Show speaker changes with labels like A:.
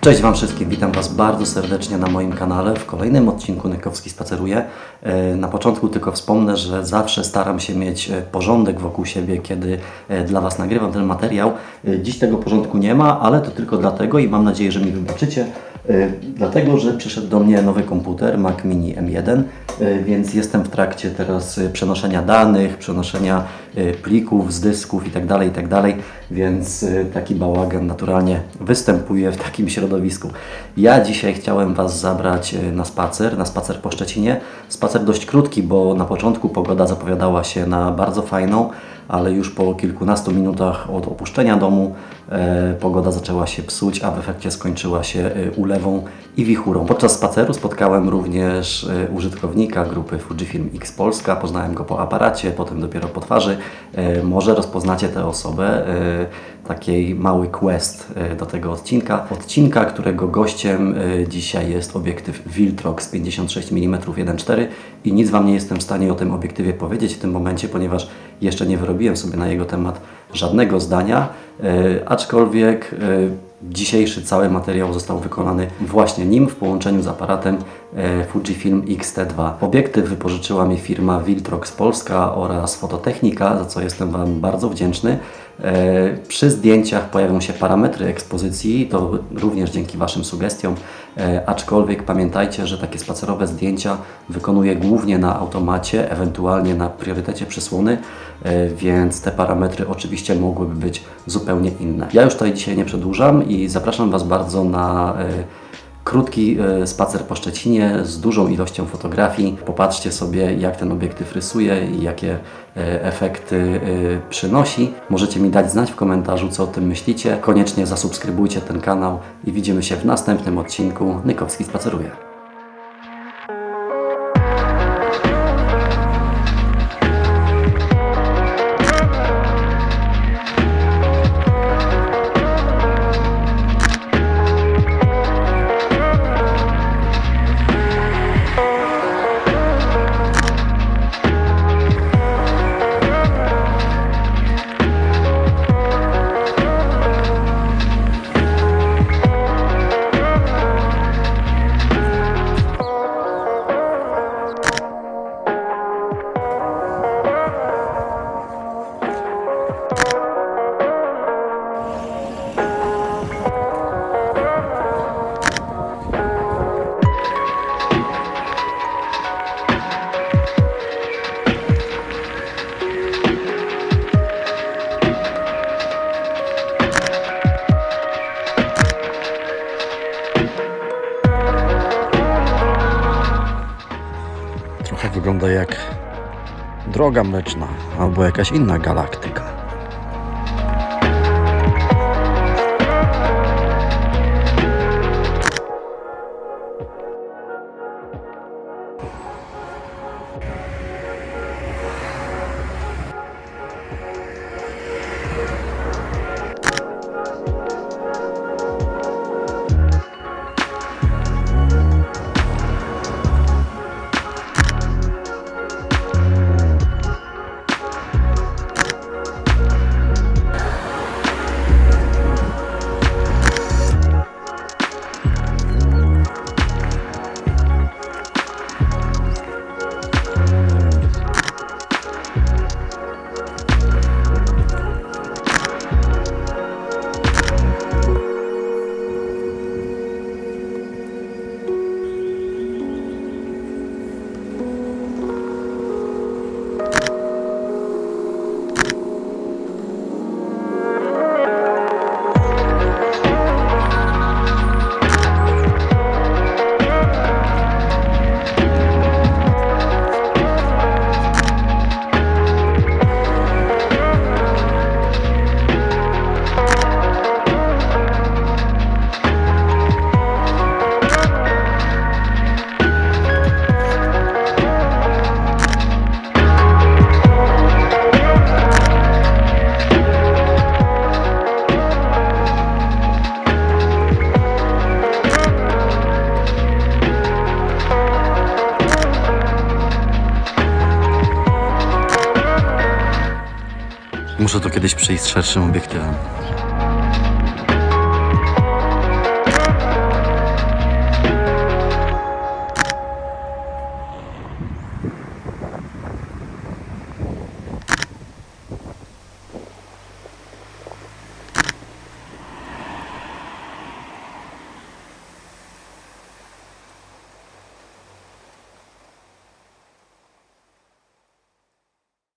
A: Cześć Wam wszystkim, witam Was bardzo serdecznie na moim kanale. W kolejnym odcinku Nykowski Spaceruje. E, Na początku tylko wspomnę, że zawsze staram się mieć e, porządek wokół siebie, kiedy e, dla Was nagrywam ten materiał. Dziś tego porządku nie ma, ale to tylko dlatego i mam nadzieję, że mi wybaczycie. E, Dlatego, że przyszedł do mnie nowy komputer Mac Mini M1, e, więc jestem w trakcie teraz e, przenoszenia danych, przenoszenia plików z dysków itd., itd., więc e, taki bałagan naturalnie występuje w takim środowisku. Ja dzisiaj chciałem Was zabrać na spacer, na spacer po Szczecinie. Spacer dość krótki, bo na początku pogoda zapowiadała się na bardzo fajną, ale już po kilkunastu minutach od opuszczenia domu e, pogoda zaczęła się psuć, a w efekcie skończyła się e, ulewą i wichurą. Podczas spaceru spotkałem również e, użytkownika grupy Fujifilm X Polska. Poznałem go po aparacie, potem dopiero po twarzy. Może rozpoznacie tę osobę. Takiej mały quest do tego odcinka. Odcinka, którego gościem dzisiaj jest obiektyw Viltrox 56 mm 1.4 i nic Wam nie jestem w stanie o tym obiektywie powiedzieć w tym momencie, ponieważ jeszcze nie wyrobiłem sobie na jego temat żadnego zdania, e, aczkolwiek e, Dzisiejszy cały materiał został wykonany właśnie nim w połączeniu z aparatem e, Fujifilm X-T2. Obiektyw wypożyczyła mi firma Viltrox Polska oraz Fototechnika, za co jestem Wam bardzo wdzięczny. E, Przy zdjęciach pojawią się parametry ekspozycji, to również dzięki Waszym sugestiom, e, aczkolwiek pamiętajcie, że takie spacerowe zdjęcia wykonuję głównie na automacie, ewentualnie na priorytecie przysłony, e, więc te parametry oczywiście mogłyby być zupełnie inne. Ja już tutaj dzisiaj nie przedłużam i zapraszam Was bardzo na krótki e, spacer po Szczecinie z dużą ilością fotografii. Popatrzcie sobie, jak ten obiektyw rysuje i jakie e, efekty e, przynosi. Możecie mi dać znać w komentarzu, co o tym myślicie. Koniecznie zasubskrybujcie ten kanał i widzimy się w następnym odcinku Nykowski spaceruje. Wygląda jak droga mleczna albo jakaś inna galaktyka. Muszę to kiedyś przyjść z szerszym obiektywem.